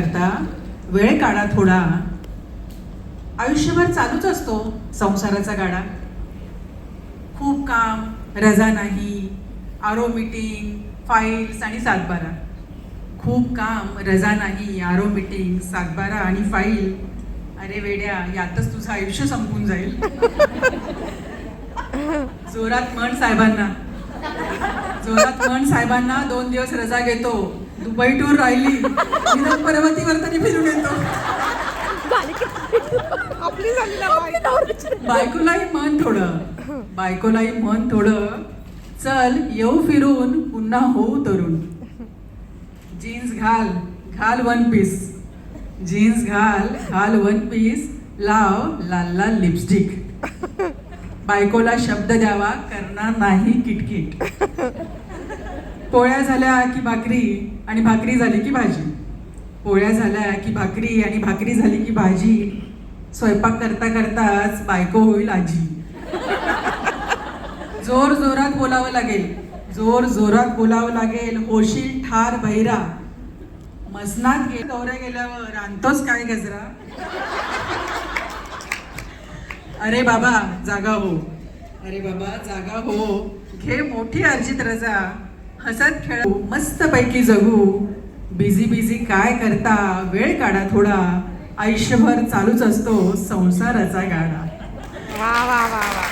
करता वेळ काढा थोडा. आयुष्यभर चालूच असतो संसाराचा गाडा. खूप काम रजा नाही आरो मीटिंग फाईल्स आणि सातबारा. खूप काम रजा नाही आरो मीटिंग सातबारा आणि फाईल अरे वेड्या यातच तुझं आयुष्य संपून जाईल. जोरात म्हण साहेबांना. जोरात म्हण साहेबांना दोन दिवस रजा घेतो. दुबई टूर राहिली. निदान पर्वतीवर तरी फिरून येतो. बायकोलाही मन थोडं. बायकोलाही मन थोडं. चल येऊ फिरून पुन्हा होऊ तरुण. जीन्स घाल घाल वन पीस जीन्स घाल घाल वन पीस लाव लाल लाल लिपस्टिक बायकोला शब्द द्यावा करणार नाही किटकिट. पोळ्या झाल्या की भाकरी आणि भाकरी झाली की भाजी. पोळ्या झाल्या की भाकरी आणि भाकरी झाली की भाजी. स्वयंपाक करता करताच बायको होईल आजी. जोर जोरात बोलावं लागेल. जोर जोरात बोलावं लागेल. होशील ठार भैरा मसनात गे गौऱ्या गेल्यावर आणतोच काय गजरा? अरे बाबा जागा हो. अरे बाबा जागा हो. घे मोठी अर्जित रजा. हसत खेळ मस्त पैकी जगू. बिझी बिझी काय करता? वेळ काढा थोडा. आयुष्यभर चालूच असतो संसाराचा गाडा. वा वा वा वा.